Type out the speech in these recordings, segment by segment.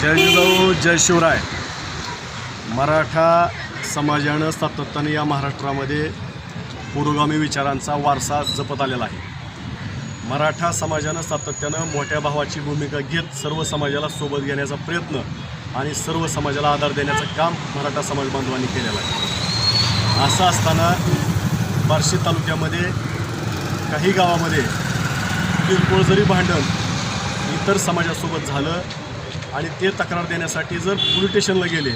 जय जिजाऊ जय शिवराय. मराठा समाजानं सातत्याने या महाराष्ट्रामध्ये पुरोगामी विचारांचा वारसा जपत आलेला आहे. मराठा समाजानं सातत्यानं मोठ्या भावाची भूमिका घेत सर्व समाजाला सोबत घेण्याचा प्रयत्न आणि सर्व समाजाला आधार देण्याचं काम मराठा समाज बांधवांनी केलेलं आहे. असं असताना बार्शी तालुक्यामध्ये काही गावामध्ये किरकोळ जरी भांडण इतर समाजासोबत झालं आणि ते तक्रार देण्यासाठी जर पोलीस स्टेशनला गेले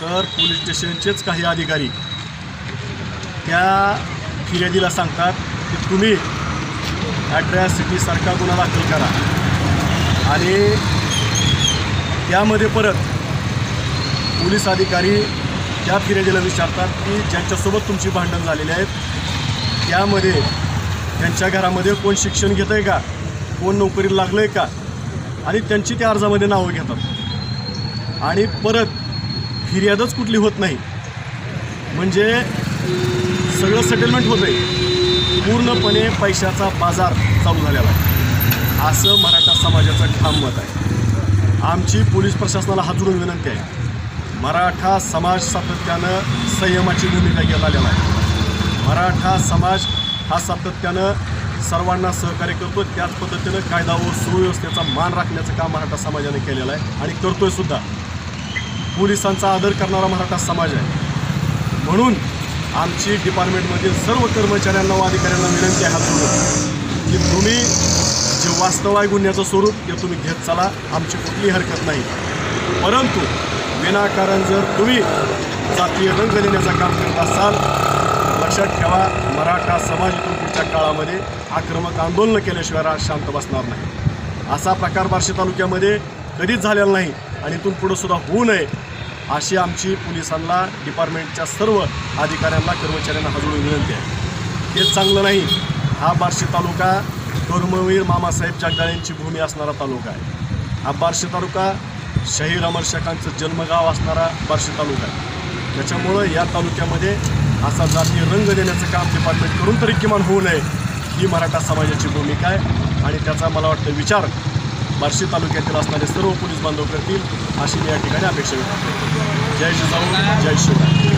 तर पोलीस स्टेशनचेच काही अधिकारी त्या फिर्यादीला सांगतात की तुम्ही ॲड्रेस सिटीसारखा गुन्हा दाखल करा. आणि त्यामध्ये परत पोलीस अधिकारी त्या फिर्यादीला विचारतात की ज्यांच्यासोबत तुमची भांडण झालेली आहेत त्यामध्ये त्यांच्या घरामध्ये कोण शिक्षण घेतं आहे का? कोण नोकरीला लागलं आहे का? आणि त्यांची त्या अर्जामध्ये नावं घेतात. आणि परत फिर्यादच कुठली होत नाही. म्हणजे सगळं सेटलमेंट होतं आहे पूर्णपणे पैशाचा बाजार चालू झालेला आहे. असं मराठा समाजाचं ठाम मत आहे. आमची पोलीस प्रशासनाला हात विनंती आहे. मराठा समाज सातत्यानं संयमाची भूमिका घेत आलेला आहे. मराठा समाज हा सातत्यानं सर्वांना सहकार्य करतो त्याच पद्धतीनं कायदा व सुव्यवस्थेचा मान राखण्याचं काम मराठा समाजाने केलेलं आहे आणि करतोय सुद्धा. पोलिसांचा आदर करणारा मराठा समाज आहे. म्हणून आमची डिपार्टमेंटमधील सर्व कर्मचाऱ्यांना व अधिकाऱ्यांना विनंती आहे हात की तुम्ही जे वास्तव आहे गुन्ह्याचं स्वरूप ते तुम्ही घेत चला. आमची कुठलीही हरकत नाही. परंतु विनाकारण जर तुम्ही जातीय रंग देण्याचं काम करत असाल लक्षात ठेवा मराठा समाज इथून पुढच्या काळामध्ये आक्रमक आंदोलनं केल्याशिवाय राज शांत बसणार नाही. असा प्रकार बार्शी तालुक्यामध्ये कधीच झालेला नाही आणि इथून पुढं सुद्धा होऊ नये अशी आमची पोलिसांना डिपार्टमेंटच्या सर्व अधिकाऱ्यांना कर्मचाऱ्यांना हजूळ विनंती आहे. हेच चांगलं नाही हा बार्शी तालुका कर्मवीर मामासाहेब जगदाळेंची भूमी असणारा तालुका आहे. हा बार्शी तालुका शहीर अमर शेखांचं जन्मगाव असणारा बार्शी तालुका आहे. त्याच्यामुळं या तालुक्यामध्ये असा जातीय रंग देण्याचं काम डिपार्टमेंट करून तरी किमान होऊ नये ही मराठा समाजाची भूमिका आहे. आणि त्याचा मला वाटतं विचार बार्शी तालुक्यातील असणारे सर्व पोलीस बांधव करतील अशी मी या ठिकाणी अपेक्षा व्यक्त करतो. जय शिजाऊ जय शिवराय.